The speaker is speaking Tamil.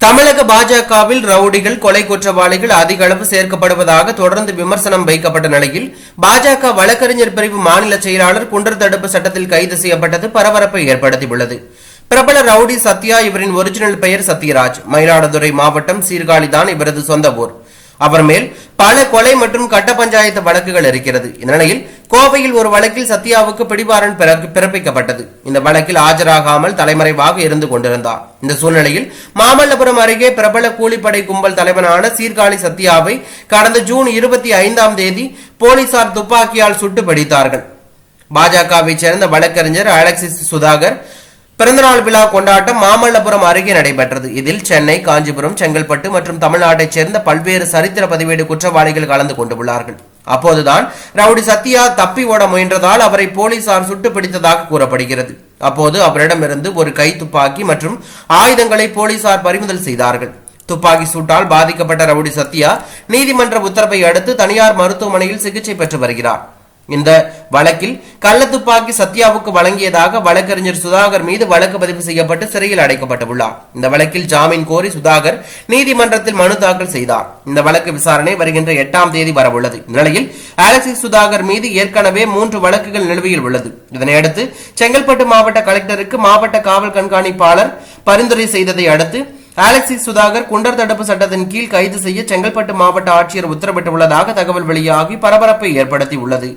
தமிழக பாஜகவில் ரவுடிகள் கொலை குற்றவாளிகள் அதிக அளவு சேர்க்கப்படுவதாக தொடர்ந்து விமர்சனம் வைக்கப்பட்ட நிலையில் பாஜக வழக்கறிஞர் பிரிவு மாநில செயலாளர் குண்டர் தடுப்பு சட்டத்தில் கைது செய்யப்பட்டது பரபரப்பை ஏற்படுத்தியுள்ளது. பிரபல ரவுடி சத்யா இவரின் ஒரிஜினல் பெயர் சத்யராஜ். மயிலாடுதுறை மாவட்டம் சீர்காழிதான் இவரது சொந்த ஊர். அவர் மேல் பல கொலை மற்றும் கட்ட பஞ்சாயத்து வழக்குகள் இருக்கிறது. இந்நிலையில் கோவையில் ஒரு வழக்கில் சத்யாவுக்கு பிடிவாரன் பிறப்பிக்கப்பட்டது. இந்த வழக்கில் ஆஜராகாமல் தலைமறைவாக இருந்து கொண்டிருந்தார். இந்த சூழ்நிலையில் மாமல்லபுரம் அருகே பிரபல கூலிப்படை கும்பல் தலைவனான சீர்காழி சத்யாவை கடந்த ஜூன் இருபத்தி ஐந்தாம் தேதி போலீசார் துப்பாக்கியால் சுட்டு பிடித்தார்கள் பாஜகவை சேர்ந்த வழக்கறிஞர் அலெக்சிஸ் சுதாகர் பிறந்தநாள் விழா கொண்டாட்டம் மாமல்லபுரம் அருகே நடைபெற்றது. இதில் சென்னை காஞ்சிபுரம் செங்கல்பட்டு மற்றும் தமிழ்நாட்டைச் சேர்ந்த பல்வேறு சரித்திர பதிவேடு குற்றவாளிகள் கலந்து கொண்டுள்ளார்கள். அப்போதுதான் ரவுடி சத்யா தப்பி ஓட முயன்றதால் அவரை போலீசார் சுட்டு பிடித்ததாக கூறப்படுகிறது. அப்போது அவரிடமிருந்து ஒரு கை துப்பாக்கி மற்றும் ஆயுதங்களை போலீசார் பறிமுதல் செய்தார்கள். துப்பாக்கி சூட்டால் பாதிக்கப்பட்ட ரவுடி சத்யா நீதிமன்ற உத்தரவை அடுத்து தனியார் மருத்துவமனையில் சிகிச்சை பெற்று வருகிறார். இந்த வழக்கில் கள்ள துப்பாக்கி சத்யாவுக்கு வழங்கியதாக வழக்கறிஞர் சுதாகர் மீது வழக்கு பதிவு செய்யப்பட்டு சிறையில் அடைக்கப்பட்டுள்ளார். இந்த வழக்கில் ஜாமீன் கோரி சுதாகர் நீதிமன்றத்தில் மனு தாக்கல் செய்தார். இந்த வழக்கு விசாரணை வருகின்ற எட்டாம் தேதி வரவுள்ளது. இந்நிலையில் அலெக்சிஸ் சுதாகர் மீது ஏற்கனவே மூன்று வழக்குகள் நிலுவையில் உள்ளது. இதனையடுத்து செங்கல்பட்டு மாவட்ட கலெக்டருக்கு மாவட்ட காவல் கண்காணிப்பாளர் பரிந்துரை செய்ததை அடுத்து அலெக்சிஸ் சுதாகர் குண்டர் தடுப்பு சட்டத்தின் கீழ் கைது செய்ய செங்கல்பட்டு மாவட்ட ஆட்சியர் உத்தரவிட்டுள்ளதாக தகவல் வெளியாகி பரபரப்பை ஏற்படுத்தி உள்ளது